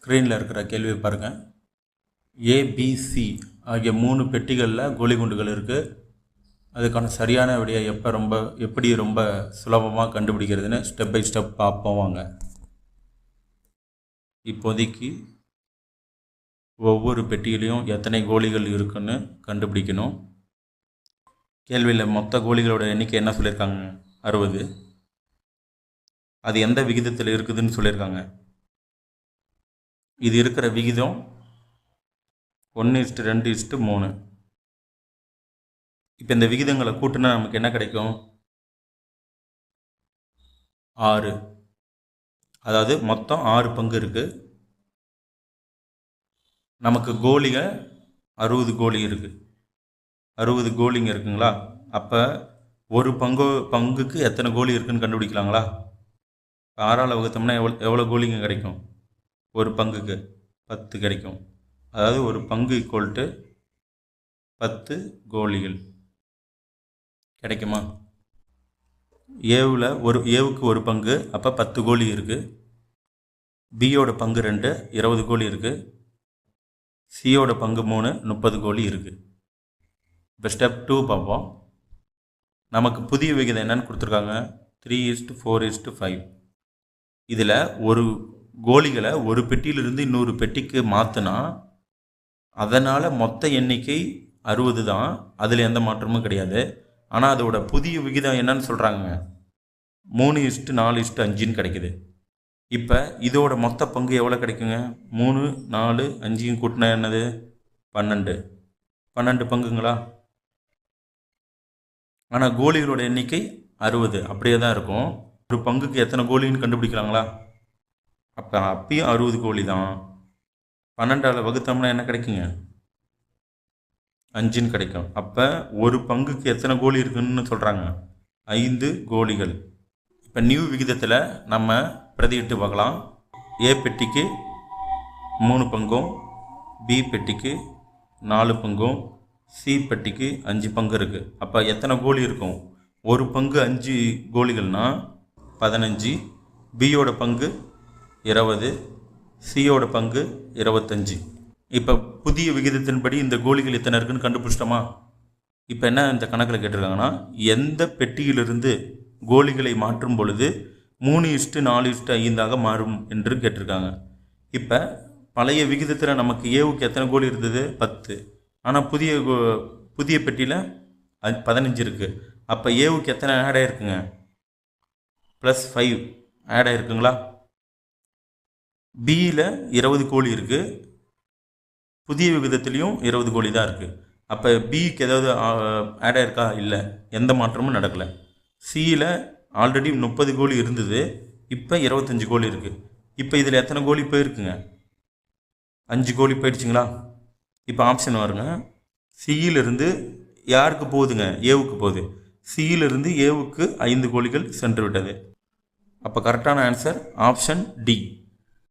ஸ்க்ரீனில் இருக்கிற கேள்வியை பாருங்கள் ஏபிசி ஆகிய மூணு பெட்டிகளில் கோலி குண்டுகள் இருக்குது அதுக்கான சரியான விடையை எப்போ ரொம்ப எப்படி ரொம்ப சுலபமாக கண்டுபிடிக்கிறதுன்னு ஸ்டெப் பை ஸ்டெப் பார்ப்போம் வாங்க. இப்போதைக்கு ஒவ்வொரு பெட்டியிலையும் எத்தனை கோழிகள் இருக்குன்னு கண்டுபிடிக்கணும். கேள்வியில் மொத்த கோழிகளோட எண்ணிக்கை என்ன சொல்லியிருக்காங்க? அறுபது. அது எந்த விகிதத்தில் இருக்குதுன்னு சொல்லியிருக்காங்க? இது இருக்கிற விகிதம் ஒன்று இஸ்ட்டு ரெண்டு இஸ்ட்டு மூணு. இப்போ இந்த விகிதங்களை கூட்டினா நமக்கு என்ன கிடைக்கும்? ஆறு. அதாவது மொத்தம் ஆறு பங்கு இருக்குது நமக்கு கோலிக அறுபது கோலி இருக்குது அறுபது கோலிங்க இருக்குங்களா? அப்போ ஒரு பங்கு பங்குக்கு எத்தனை கோலி இருக்குதுன்னு கண்டுபிடிக்கலாங்களா? ஆறால் வகுத்தோம்னா எவ்வளோ எவ்வளோ கோலிங்க கிடைக்கும்? ஒரு பங்குக்கு பத்து கிடைக்கும். அதாவது ஒரு பங்கு ஈக்குவல் டு பத்து கோலிகள். கிடைக்குமா? ஏவில் ஒரு ஏவுக்கு ஒரு பங்கு அப்போ பத்து கோழி இருக்குது பியோட பங்கு ரெண்டு இருபது கோழி இருக்குது சியோட பங்கு மூணு முப்பது கோழி இருக்குது இப்போ ஸ்டெப் டூ பார்ப்போம். நமக்கு புதிய விகிதம் என்னென்னு கொடுத்துருக்காங்க. Three is to four is to five இதில் ஒரு கோழிகளை ஒரு பெட்டியிலிருந்து இன்னொரு பெட்டிக்கு மாற்றினா அதனால் மொத்த எண்ணிக்கை அறுபது தான். அதில் எந்த மாற்றமும் கிடையாது. ஆனால் அதோட புதிய விகிதம் என்னன்னு சொல்கிறாங்க மூணு இஸ்ட்டு நாலு இஷ்டு அஞ்சுன்னு கிடைக்குது. இப்போ இதோட மொத்த பங்கு எவ்வளோ கிடைக்குங்க? மூணு நாலு அஞ்சையும் கூட்டினா என்னது? பன்னெண்டு. பன்னெண்டு பங்குங்களா? ஆனால் கோழிகளோட எண்ணிக்கை அறுபது. அப்படியே தான் இருக்கும். ஒரு பங்குக்கு எத்தனை கோழின்னு கண்டுபிடிக்கலாங்களா? அப்போ அப்பயும் அறுபது கோழி தான் பன்னெண்டால் வகுத்தோம்னா என்ன கிடைக்குங்க? அஞ்சுன்னு கிடைக்கும். அப்போ ஒரு பங்குக்கு எத்தனை கோழி இருக்குன்னு சொல்கிறாங்க ஐந்து கோழிகள். இப்போ நியூ விகிதத்தில் நம்ம பிரதியிட்டு பார்க்கலாம். ஏ பெட்டிக்கு மூணு பங்கும் பி பெட்டிக்கு நாலு பங்கும் சி பெட்டிக்கு அஞ்சு பங்கு இருக்குது அப்போ எத்தனை கோழி இருக்கும்? ஒரு பங்கு அஞ்சு கோழிகள்னால் பதினஞ்சு. பியோட பங்கு இருபது சியோட பங்கு இருபத்தஞ்சு. இப்போ புதிய விகிதத்தின்படி இந்த கோலிகள் இத்தனை இருக்குன்னு கண்டுபிடிச்சிட்டோமா? இப்போ என்ன இந்த கணக்கில் கேட்டிருக்காங்கன்னா எந்த பெட்டியிலிருந்து கோலிகளை மாற்றும் பொழுது மூணு இஷ்டு நாலு இஷ்டு ஐந்தாக மாறும் என்று கேட்டிருக்காங்க. இப்போ பழைய விகிதத்தில் நமக்கு ஏவுக்கு எத்தனை கோலி இருந்தது? பத்து. ஆனால் புதிய கோ- புதிய பெட்டியில் பதினஞ்சு இருக்குது அப்போ ஏவுக்கு எத்தனை ஆட் ஆயிருக்குங்க? ப்ளஸ் ஃபைவ் ஆட் ஆயிருக்குங்களா? பியில் இருபது கோழி இருக்குது புதிய விகிதத்துலேயும் இருபது கோழி தான் இருக்குது அப்போ பிக்கு ஏதாவது ஆட் ஆயிருக்கா? இல்லை. எந்த மாற்றமும் நடக்கலை. சியில் ஆல்ரெடி முப்பது கோழி இருந்தது. இப்போ இருபத்தஞ்சு கோழி இருக்குது இப்போ இதில் எத்தனை கோழி போயிருக்குங்க? அஞ்சு கோழி போயிடுச்சுங்களா? இப்போ ஆப்ஷன் வருங்க. சியிலிருந்து யாருக்கு போகுதுங்க? ஏவுக்கு போகுது. சியிலிருந்து ஏவுக்கு ஐந்து கோழிகள் சென்று விட்டது. அப்போ கரெக்டான ஆன்சர் ஆப்ஷன் டி